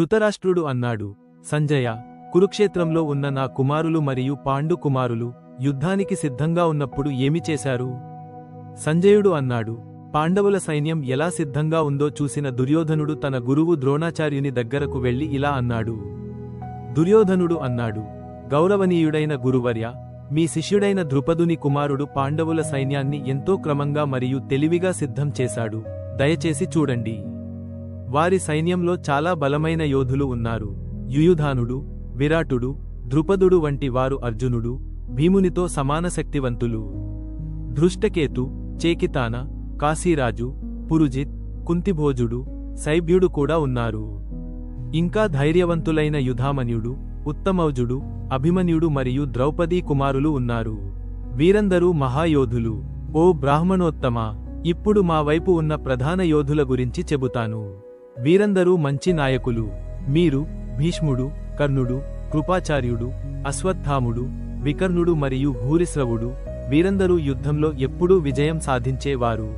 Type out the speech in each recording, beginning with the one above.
ధృతరాష్ట్రుడు అన్నాడు సంజయ కురుక్షేత్రంలో ఉన్న నా కుమారులు మరియు పాండు కుమారులు యుద్ధానికి సిద్ధంగా ఉన్నప్పుడు ఏమి చేశారు? సంజయుడు అన్నాడు పాండవుల సైన్యం ఎలా సిద్ధంగా ఉందో చూసిన దుర్యోధనుడు తన గురువు ద్రోణాచార్యుని దగ్గరకు వెళ్ళి ఇలా అన్నాడు. దుర్యోధనుడు అన్నాడు గౌరవనీయుడైన గురువర్య మీ శిష్యుడైన ద్రుపదుని కుమారుడు పాండవుల సైన్యాన్ని ఎంతో క్రమంగా మరియు తెలివిగా సిద్ధం చేశాడు. దయచేసి చూడండి. వారి సైన్యంలో చాలా బలమైన యోధులు ఉన్నారు. యుయుధానుడు విరాటుడు ద్రుపదుడు వంటి వారు అర్జునుడు భీమునితో సమాన శక్తివంతులు ధృష్టకేతు చేకితాన కాశీరాజు పురుజిత్ కుంతిభోజుడు సైభ్యుడు కూడా ఉన్నారు. ఇంకా ధైర్యవంతులైన యుధామన్యుడు ఉత్తమౌజుడు అభిమన్యుడు మరియు ద్రౌపదీ కుమారులు ఉన్నారు. వీరందరూ మహాయోధులు. ఓ బ్రాహ్మణోత్తమ ఇప్పుడు మా వైపు ఉన్న ప్రధాన యోధుల గురించి చెబుతాను. వీరందరూ మంచి నాయకులు. మీరు భీష్ముడు కర్ణుడు కృపాచార్యుడు అశ్వత్థాముడు వికర్ణుడు మరియు భూరిశ్రవుడు వీరందరూ యుద్ధంలో ఎప్పుడూ విజయం సాధించేవారు.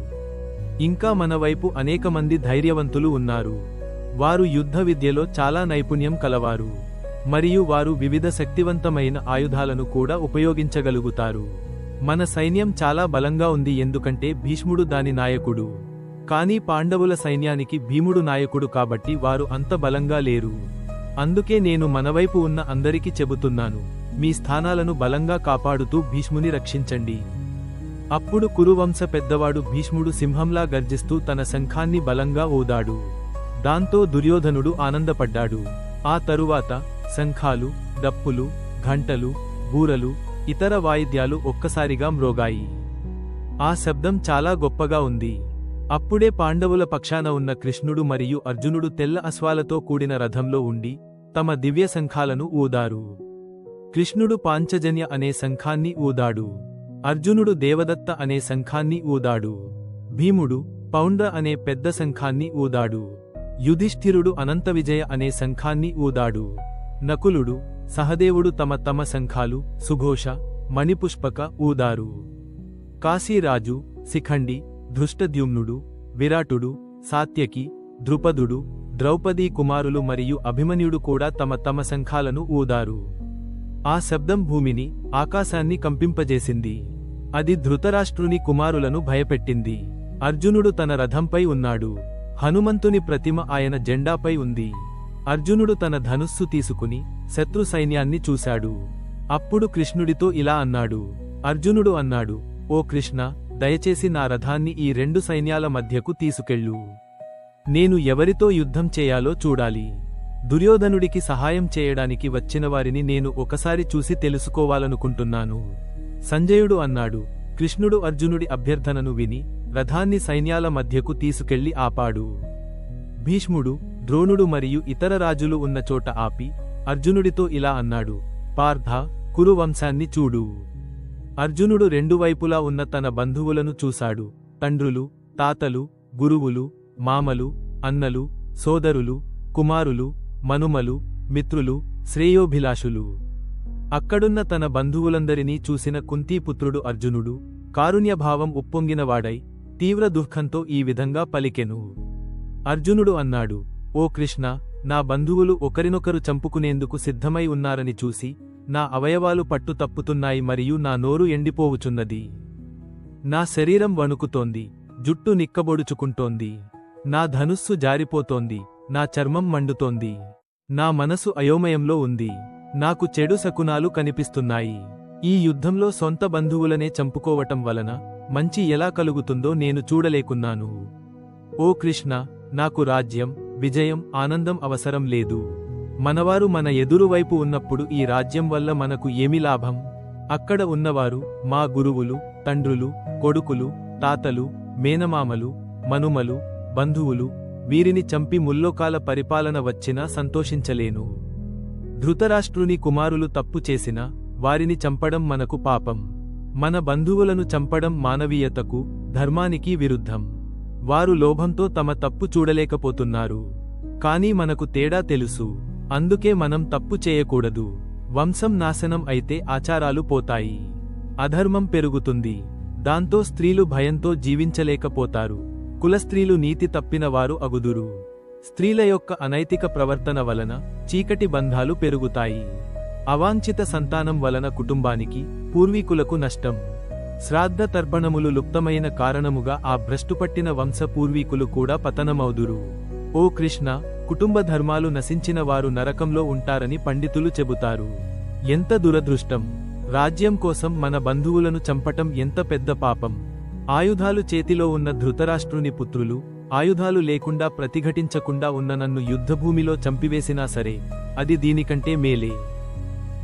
ఇంకా మన వైపు అనేక మంది ధైర్యవంతులు ఉన్నారు. వారు యుద్ధ విద్యలో చాలా నైపుణ్యం కలవారు. మరియు వారు వివిధ శక్తివంతమైన ఆయుధాలను కూడా ఉపయోగించగలుగుతారు. మన సైన్యం చాలా బలంగా ఉంది ఎందుకంటే భీష్ముడు దాని నాయకుడు. కానీ పాండవుల సైన్యానికి భీముడు నాయకుడు కాబట్టి వారు అంత బలంగా లేరు. అందుకే నేను మనవైపు ఉన్న అందరికీ చెబుతున్నాను మీ స్థానాలను బలంగా కాపాడుతూ భీష్ముని రక్షించండి. అప్పుడు కురువంశ పెద్దవాడు భీష్ముడు సింహంలా గర్జిస్తూ తన శంఖాన్ని బలంగా ఊదాడు. దాంతో దుర్యోధనుడు ఆనందపడ్డాడు. ఆ తరువాత శంఖాలు డప్పులు ఘంటలు బూరలు ఇతర వాయిద్యాలు ఒక్కసారిగా మ్రోగాయి. ఆ శబ్దం చాలా గొప్పగా ఉంది. అప్పుడే పాండవుల పక్షాన ఉన్న కృష్ణుడు మరియు అర్జునుడు తెల్ల అశ్వాలతో కూడిన రథంలో ఉండి తమ దివ్య శంఖాలను ఊదారు. కృష్ణుడు పాంచజన్య అనే శంఖాన్ని ఊదాడు. అర్జునుడు దేవదత్త అనే శంఖాన్ని ఊదాడు. భీముడు పౌండ్ర అనే పెద్ద శంఖాన్ని ఊదాడు. యుధిష్ఠిరుడు అనంత విజయ అనే శంఖాన్ని ఊదాడు. నకులుడు సహదేవుడు తమ తమ శంఖాలు సుఘోష మణిపుష్పక ఊదారు. కాశీరాజు శిఖండి ధృష్టద్యుమ్నుడు విరాటుడు సాత్యకి ద్రుపదుడు ద్రౌపదీ కుమారులు మరియు అభిమన్యుడు కూడా తమ తమ శంఖాలను ఊదారు. ఆ శబ్దం భూమిని ఆకాశాన్ని కంపింపజేసింది. అది ధృతరాష్ట్రుని కుమారులను భయపెట్టింది. అర్జునుడు తన రథంపై ఉన్నాడు. హనుమంతుని ప్రతిమ ఆయన జెండాపై ఉంది. అర్జునుడు తన ధనుస్సు తీసుకుని శత్రు సైన్యాన్ని చూశాడు. అప్పుడు కృష్ణుడితో ఇలా అన్నాడు. అర్జునుడు అన్నాడు ఓ కృష్ణ దయచేసి నా రథాన్ని ఈ రెండు సైన్యాల మధ్యకు తీసుకెళ్ళు. నేను ఎవరితో యుద్ధం చేయాలో చూడాలి. దుర్యోధనుడికి సహాయం చేయడానికి వచ్చిన వారిని నేను ఒకసారి చూసి తెలుసుకోవాలనుకుంటున్నాను. సంజయుడు అన్నాడు కృష్ణుడు అర్జునుడి అభ్యర్థనను విని రథాన్ని సైన్యాల మధ్యకు తీసుకెళ్ళి ఆపాడు. భీష్ముడు ద్రోణుడు మరియు ఇతర రాజులు ఉన్న చోట ఆపి అర్జునుడితో ఇలా అన్నాడు పార్థ కురువంశాన్ని చూడు. అర్జునుడు రెండు వైపులా ఉన్న తన బంధువులను చూశాడు. తండ్రులు తాతలు గురువులు మామలు అన్నలు సోదరులు కుమారులు మనుమలు మిత్రులు శ్రేయోభిలాషులు. అక్కడున్న తన బంధువులందరినీ చూసిన కుంతీపుత్రుడు అర్జునుడు కారుణ్యభావం ఉప్పొంగినవాడై తీవ్ర దుఃఖంతో ఈ విధంగా పలికెను. అర్జునుడు అన్నాడు ఓ కృష్ణ నా బంధువులు ఒకరినొకరు చంపుకునేందుకు సిద్ధమై ఉన్నారని చూసి నా అవయవాలు పట్టు తప్పుతున్నాయి మరియు నా నోరు ఎండిపోవుచున్నది. నా శరీరం వణుకుతోంది జుట్టు నిక్కబొడుచుకుంటోంది. నా ధనుస్సు జారిపోతోంది నా చర్మం మండుతోంది. నా మనసు అయోమయంలో ఉంది. నాకు చెడు శకునాలు కనిపిస్తున్నాయి. ఈ యుద్ధంలో సొంత బంధువులనే చంపుకోవటం వలన మంచి ఎలా కలుగుతుందో నేను చూడలేకున్నాను. ఓ కృష్ణ నాకు రాజ్యం విజయం ఆనందం అవసరం లేదు. మనవారు మన ఎదురువైపు ఉన్నప్పుడు ఈ రాజ్యం వల్ల మనకు ఏమి లాభం? అక్కడ ఉన్నవారు మా గురువులు తండ్రులు కొడుకులు తాతలు మేనమామలు మనుమలు బంధువులు వీరిని చంపి ముల్లోకాల పరిపాలన వచ్చినా సంతోషించలేను. ధృతరాష్ట్రుని కుమారులు తప్పు చేసినా వారిని చంపడం మనకు పాపం. మన బంధువులను చంపడం మానవీయతకు ధర్మానికి విరుద్ధం. వారు లోభంతో తమ తప్పు చూడలేకపోతున్నారు. కానీ మనకు తేడా తెలుసు. అందుకే మనం తప్పు చేయకూడదు. వంశం నాశనం అయితే ఆచారాలు పోతాయి. అధర్మం పెరుగుతుంది. దాంతో స్త్రీలు భయంతో జీవించలేకపోతారు. కులస్త్రీలు నీతి తప్పిన వారు అగుదురు. స్త్రీల యొక్క అనైతిక ప్రవర్తన వలన చీకటి బంధాలు పెరుగుతాయి. అవాంఛిత సంతానం వలన కుటుంబానికి పూర్వీకులకు నష్టం. శ్రాద్ధ తర్పణములు లుప్తమైన కారణముగా ఆ భ్రష్టుపట్టిన వంశ పూర్వీకులు కూడా పతనమౌదురు ఓ కృష్ణ కుటుంబ ధర్మాలు నశించిన వారు నరకంలో ఉంటారని పండితులు చెబుతారు. ఎంత దురదృష్టం. రాజ్యం కోసం మన బంధువులను చంపటం ఎంత పెద్ద పాపం. ఆయుధాలు చేతిలో ఉన్న ధృతరాష్ట్రుని పుత్రులు ఆయుధాలు లేకుండా ప్రతిఘటించకుండా ఉన్న నన్ను యుద్ధభూమిలో చంపివేసినా సరే అది దీనికంటే మేలే.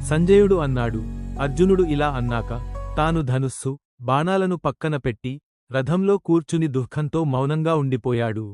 సంజయుడు అన్నాడు అర్జునుడు ఇలా అన్నాక తాను ధనుస్సు బాణాలను పక్కన పెట్టి రథంలో కూర్చుని దుఃఖంతో మౌనంగా ఉండిపోయాడు.